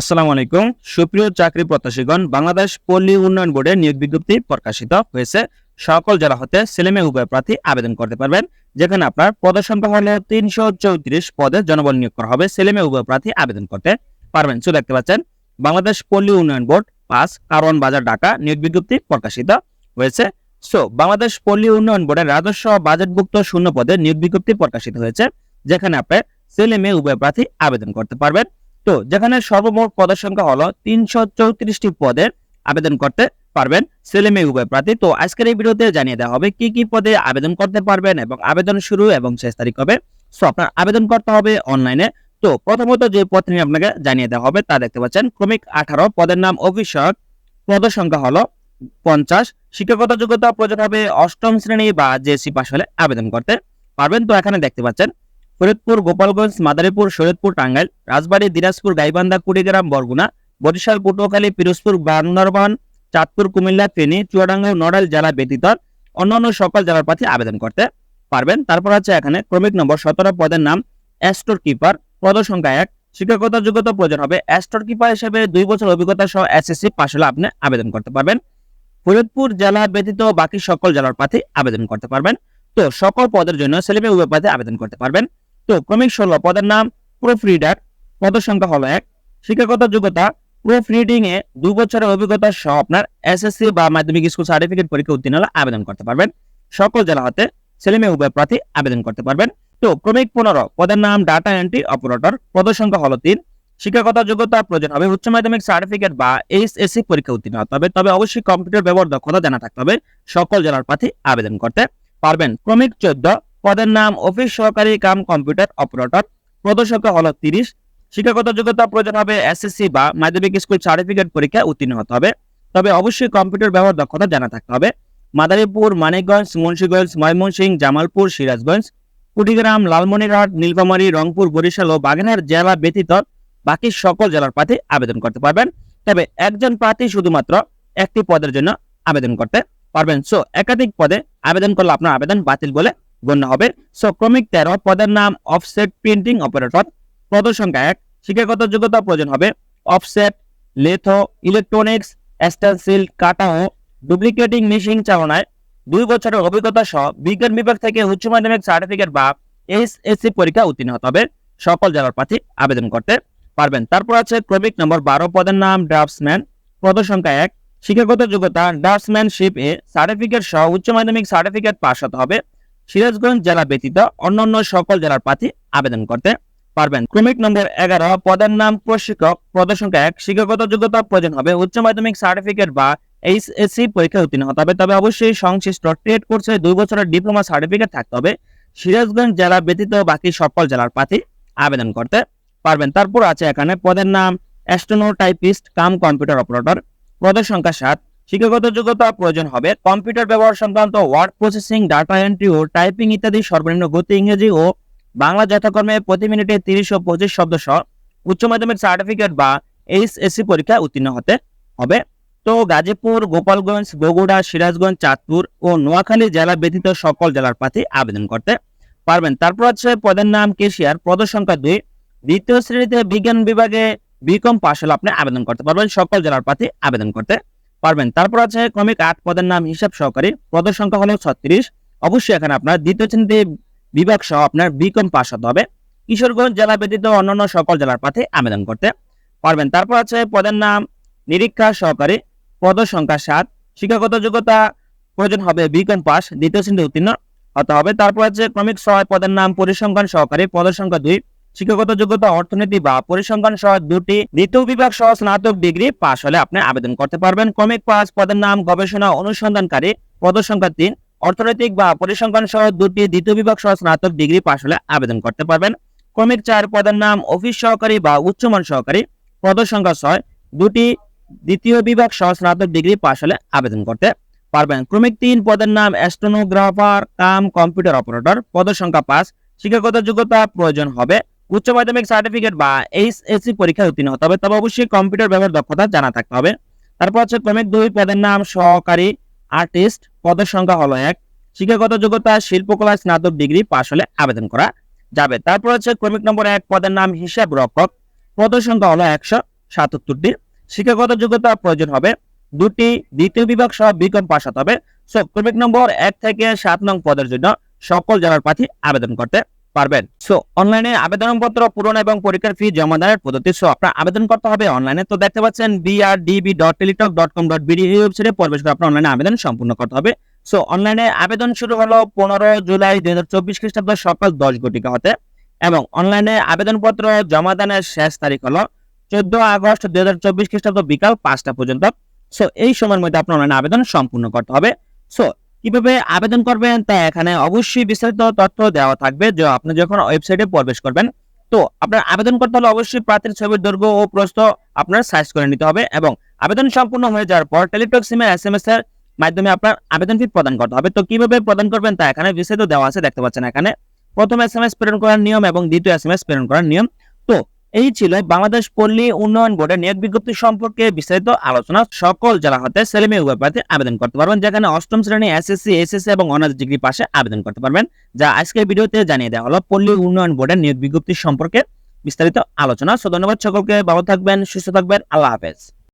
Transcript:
আসসালামু আলাইকুম। সুপ্রিয় চাকরি প্রত্যাশীগণ, বাংলাদেশ পল্লী উন্নয়ন বোর্ডের নিয়োগ বিজ্ঞপ্তি প্রকাশিত হয়েছে। সকল জেলা হতে ছেলেমেয়ে উভয় প্রার্থী আবেদন করতে পারবেন। যেখানে আপনার পদের সংখ্যা হলে তিনশো চৌত্রিশ পদে জনবল নিয়োগ করা হবে। ছেলেমেয়ে উভয় প্রার্থী আবেদন করতে পারবেন। সো দেখতে পাচ্ছেন, বাংলাদেশ পল্লী উন্নয়ন বোর্ড, পাঁচ, কারওয়ান বাজার, ঢাকা, নিয়োগ বিজ্ঞপ্তি প্রকাশিত হয়েছে। সো, বাংলাদেশ পল্লী উন্নয়ন বোর্ডের রাজস্ব বাজেটভুক্ত শূন্য পদে নিয়োগ বিজ্ঞপ্তি প্রকাশিত হয়েছে। যেখানে আপনার ছেলে মেয়ে উভয় প্রার্থী আবেদন করতে পারবেন। তো যেখানে সর্বমোট পদের সংখ্যা হলো তিনশো চৌত্রিশটি পদে আবেদন করতে পারবেন ছেলে মেয়ে উভয় প্রার্থী। তো আজকের এই ভিডিওতে জানিয়ে দেওয়া হবে কি কি পদে আবেদন করতে পারবেন এবং আবেদন শুরু এবং শেষ তারিখ হবে সো আপনার আবেদন করতে হবে অনলাইনে তো প্রথমত যে পদ নিয়ে আপনাকে জানিয়ে দেওয়া হবে তা দেখতে পাচ্ছেন, ক্রমিক আঠারো, পদের নাম অফিসক পদের সংখ্যা হলো পঞ্চাশ, শিক্ষাগত যোগ্যতা প্রয়োজন হবে অষ্টম শ্রেণি বা জেসি পাশ হলে আবেদন করতে পারবেন। তো এখানে দেখতে পাচ্ছেন ফরিদপুর, গোপালগঞ্জ, মাদারীপুর শরীয়তপুর টাঙ্গাইল, রাজবাড়ী, দিনাজপুর, গাইবান্ধা, কুড়িগ্রাম, বরগুনা, বরিশাল, পটুয়াখালী, পিরোজপুর, বান্দরবান, চাঁদপুর, কুমিল্লা, ফেনী, চুয়াডাঙ্গা, নড়াইল জেলা ব্যতীত অন্যান্য সকল জেলার প্রার্থী আবেদন করতে পারবেন। তারপর আছে এখানে ক্রমিক নম্বর সতেরো, পদের নাম অ্যাস্টোর কিপার। পদ সংখ্যা এক শিক্ষাগত যোগ্যতা প্রয়োজন হবে। অ্যাস্টোর কিপার হিসেবে দুই বছর অভিজ্ঞতা সহ এসএসসি পাশ হলে আপনি আবেদন করতে পারবেন। ফরিদপুর জেলা ব্যতীত বাকি সকল জেলার প্রার্থী আবেদন করতে পারবেন। তো সকল পদের জন্য ছেলেমেয়ে উভয় প্রার্থী আবেদন করতে পারবেন। তো ক্রমিক ষোলো, পদের নাম প্রুফ রিডার পদের সংখ্যা হলো এক। শিক্ষাগত যোগ্যতা প্রুফ রিডিং এ দুই বছরের অভিজ্ঞতা সহ আপনার এসএসসি বা মাধ্যমিক স্কুল সার্টিফিকেট পরীক্ষা উত্তীর্ণ হলে আবেদন করতে পারবেন। সকল জেলা হতে ছেলেমেয়ে, উভয় প্রার্থী আবেদন করতে পারবেন। তো ক্রমিক পনেরো, পদের নাম ডাটা এন্ট্রি অপারেটর পদের সংখ্যা হলো তিন। শিক্ষাগত যোগ্যতা প্রয়োজন হবে উচ্চ মাধ্যমিক সার্টিফিকেট বা এইচএসসি পরীক্ষা উত্তীর্ণ হতে হবে। তবে অবশ্যই কম্পিউটার ব্যবহার দক্ষতা জানা থাকতে হবে। সকল জেলার প্রার্থী আবেদন করতে পারবেন। ক্রমিক চোদ্দ পদের নাম অফিস সহকারী কাম কম্পিউটার অপারেটর। সংখ্যা হলো তিরিশ। শিক্ষাগত যোগ্যতা প্রয়োজন হবে এসএসসি বা মাধ্যমিক স্কুল সার্টিফিকেট পরীক্ষা উত্তীর্ণ হতে হবে। তবে অবশ্যই কম্পিউটার ব্যবহার দক্ষতা জানা থাকতে হবে। মাদারীপুর, মানিকগঞ্জ, মুন্সিগঞ্জ, ময়মনসিংহ, জামালপুর, সিরাজগঞ্জ, কুড়িগ্রাম, লালমনিরহাট, নীলফামারী, রংপুর, বরিশাল ও বাগেরহাট জেলা ব্যতীত বাকি সকল জেলার প্রার্থী আবেদন করতে পারবেন। তবে একজন প্রার্থী শুধুমাত্র একটি পদের জন্য আবেদন করতে পারবেন। সো একাধিক পদে আবেদন করলে আপনার আবেদন বাতিল বলে গণ্য হবে। সো ক্রমিক তেরো পদের নাম অফসেট প্রিন্টিং অপারেটর পদ সংখ্যা এক। শিক্ষাগত যোগ্যতা প্রয়োজন হবে। অফসেট লেথো ইলেকট্রনিক্স স্টেনসিল কাটাও ডুপ্লিকেটিং মেশিন চালনায় দুই বছরের অভিজ্ঞতা সহ বিজ্ঞান বিভাগ থেকে উচ্চ মাধ্যমিক সার্টিফিকেট বা এইচএসসি পরীক্ষা উত্তীর্ণ হতে হবে। সকল জেলার প্রার্থী আবেদন করতে পারবেন। তারপর আছে ক্রমিক নম্বর বারো পদের নাম ড্রাফটসম্যান পদ সংখ্যা এক। শিক্ষাগত যোগ্যতা ড্রাফটসম্যানশিপ এ সার্টিফিকেট সহ উচ্চ মাধ্যমিক সার্টিফিকেট পাস হতে হবে। সিরাজগঞ্জ জেলা ব্যতীত অন্যান্য সকল জেলার প্রার্থী আবেদন করতে পারবেন। ক্রমিক নম্বর এগারো, পদের নাম প্রশিক্ষক সংখ্যা এক, শিক্ষাগত যোগ্যতা প্রয়োজন হবে, উচ্চ মাধ্যমিক সার্টিফিকেট বা এইচএসসি পরীক্ষা উত্তীর্ণ হতে হবে, তবে অবশ্যই সংশ্লিষ্ট ট্রেড কোর্সে দুই বছরের ডিপ্লোমা সার্টিফিকেট থাকতে হবে। সিরাজগঞ্জ জেলা ব্যতীত বাকি সকল জেলার প্রার্থী আবেদন করতে পারবেন। তারপর আছে এখানে পদের নাম অ্যাস্ট্রোনোটাইপিস্ট কাম কম্পিউটার অপারেটর পদের সংখ্যা সাত শিক্ষাগত যোগ্যতা প্রয়োজন হবে। কম্পিউটার ব্যবহার সংক্রান্ত ওয়ার্ড প্রসেসিং, ডাটা এন্ট্রি ও টাইপিং ইত্যাদি সর্বনিম্ন গতি ইংরেজি ও বাংলা যথাক্রমে প্রতি মিনিটে তিরিশ ও পঁচিশ শব্দ সহ উচ্চ মাধ্যমিক সার্টিফিকেট বা এইচএসসি পরীক্ষা উত্তীর্ণ হতে হবে। তো গাজীপুর, গোপালগঞ্জ, বগুড়া, সিরাজগঞ্জ, চাঁদপুর ও নোয়াখালী জেলা ব্যতীত সকল জেলার প্রার্থী আবেদন করতে পারবেন। তারপর আছে পদের নাম, কেশিয়ার। পদ সংখ্যা দুই। দ্বিতীয় শ্রেণীতে বিজ্ঞান বিভাগে বিকম পাশ হলে আপনি আবেদন করতে পারবেন। সকল জেলার প্রার্থী আবেদন করতে পারবেন। তারপর আছে ক্রমিক আট পদের নাম হিসাব সহকারী। পদের সংখ্যা হলো ছত্রিশ। অবশ্যই এখানে আপনার দ্বিতীয় শ্রেণীতে বিভাগ সহ আপনার বিকম পাস হতে হবে। কিশোরগঞ্জ জেলা ব্যতীত অন্যান্য সকল জেলার প্রার্থী আবেদন করতে পারবেন। তারপর আছে পদের নাম নিরীক্ষা সহকারী। পদ সংখ্যা সাত। শিক্ষাগত যোগ্যতা প্রয়োজন হবে বিকম পাস দ্বিতীয় শ্রেণীতে উত্তীর্ণ হতে হবে। তারপর আছে ক্রমিক ছয় পদের নাম পরিসংখ্যান সহকারী। পদের সংখ্যা দুই। শিক্ষাগত যোগ্যতা অর্থনীতি বা পরিসংখ্যান সহ দুটি দ্বিতীয় বিভাগ সহ স্নাতক ডিগ্রি পাশ হলে আপনি আবেদন করতে পারবেন। ক্রমিক পাঁচ পদের নাম, গবেষণা, অনুসন্ধানকারী পদ সংখ্যা তিন। অর্থনৈতিক বা পরিসংখ্যান সহ দুটি দ্বিতীয় বিভাগ সহ স্নাতক ডিগ্রি পাশ হলে আবেদন করতে পারবেন। ক্রমিক চার, পদের নাম, অফিস সহকারী বা উচ্চমান সহকারী পদ সংখ্যা ছয়। দুটি দ্বিতীয় বিভাগ সহ স্নাতক ডিগ্রি পাশ হলে আবেদন করতে পারবেন। ক্রমিক তিন, পদের নাম, অ্যাস্ট্রোনোগ্রাফার, কাম, কম্পিউটার অপারেটর পদ সংখ্যা পাঁচ। শিক্ষাগত যোগ্যতা প্রয়োজন হবে উচ্চ মাধ্যমিক সার্টিফিকেট বা এইচএসসি পরীক্ষায় উত্তীর্ণ হতে হবে। তবে অবশ্যই কম্পিউটার ব্যবহার দক্ষতা জানা থাকতে হবে। তারপর হচ্ছে ক্রমিক দুই, পদের নাম সহকারী আর্টিস্ট পদের সংখ্যা হলো এক। শিক্ষাগত যোগ্যতা, শিল্পকলা, স্নাতক ডিগ্রি পাশ হলে আবেদন করা যাবে। তারপর হচ্ছে ক্রমিক নম্বর এক, পদের নাম হিসাব রক্ষক, পদের সংখ্যা হলো একশো সাতাত্তরটি। শিক্ষাগত যোগ্যতা প্রয়োজন হবে। দুটি, দ্বিতীয় বিভাগ সহ বিকম পাস হতে হবে। সো ক্রমিক নম্বর এক থেকে সাত নং পদের জন্য সকল জেলার প্রার্থী আবেদন করতে পারবেন। সো অনলাইনে আবেদনপত্র পূরণ এবং পরীক্ষার ফি জমা দেওয়ার পদ্ধতি সো আপনার আবেদন করতে হবে অনলাইনে তো দেখতে পাচ্ছেন BRDB dot Teletalk dot com dot BD এই ওয়েবসাইটে প্রবেশ করে আপনার অনলাইনে আবেদন সম্পূর্ণ করতে হবে। সো অনলাইনে আবেদন শুরু হলো পনেরো জুলাই দুই হাজার চব্বিশ খ্রিস্টাব্দ সকাল দশ ঘটিকা হতে এবং অনলাইনে আবেদনপত্র জমা দানের শেষ তারিখ হলো চোদ্দ আগস্ট দুই হাজার চব্বিশ খ্রিস্টাব্দ বিকাল পাঁচটা পর্যন্ত। সো এই সময়ের মধ্যে আপনার অনলাইনে আবেদন সম্পূর্ণ করতে হবে। সো কীভাবে আবেদন করবেন তা এখানে অবশ্যই বিস্তারিত তথ্য দেওয়া থাকবে যে আপনি যখন ওয়েবসাইটে প্রবেশ করবেন, তো আপনার আবেদন করতে হলে অবশ্যই প্রার্থীর ছবির দৈর্ঘ্য ও প্রস্থ আপনার সাইজ করে নিতে হবে এবং আবেদন সম্পূর্ণ হয়ে যাওয়ার পর টেলিটক সিমের এস এম এস এর মাধ্যমে আপনার আবেদন ফি প্রদান করতে হবে। তো কীভাবে প্রদান করবেন তা এখানে বিস্তারিত দেওয়া আছে, দেখতে পাচ্ছেন এখানে। প্রথম এস এম এস প্রেরণ করার নিয়ম এবং দ্বিতীয় এস এম এস প্রেরণ করার নিয়ম। তো এই ছিল বাংলাদেশ পল্লী উন্নয়ন বোর্ডের নিয়োগ বিজ্ঞপ্তি সম্পর্কে বিস্তারিত আলোচনা। সকল জেলা হতে মেয়ে উভয় আবেদন করতে পারবেন, যেখানে অষ্টম শ্রেণি এসএসসি এসএসসি এবং অনার্স ডিগ্রি পাশে আবেদন করতে পারবেন। যা আজকের ভিডিওতে জানিয়ে দেওয়া হলো পল্লী উন্নয়ন বোর্ডের নিয়োগ বিজ্ঞপ্তি সম্পর্কে বিস্তারিত আলোচনা। সো ধন্যবাদ সকলকে, ভালো থাকবেন, সুস্থ থাকবেন, আল্লাহ হাফেজ।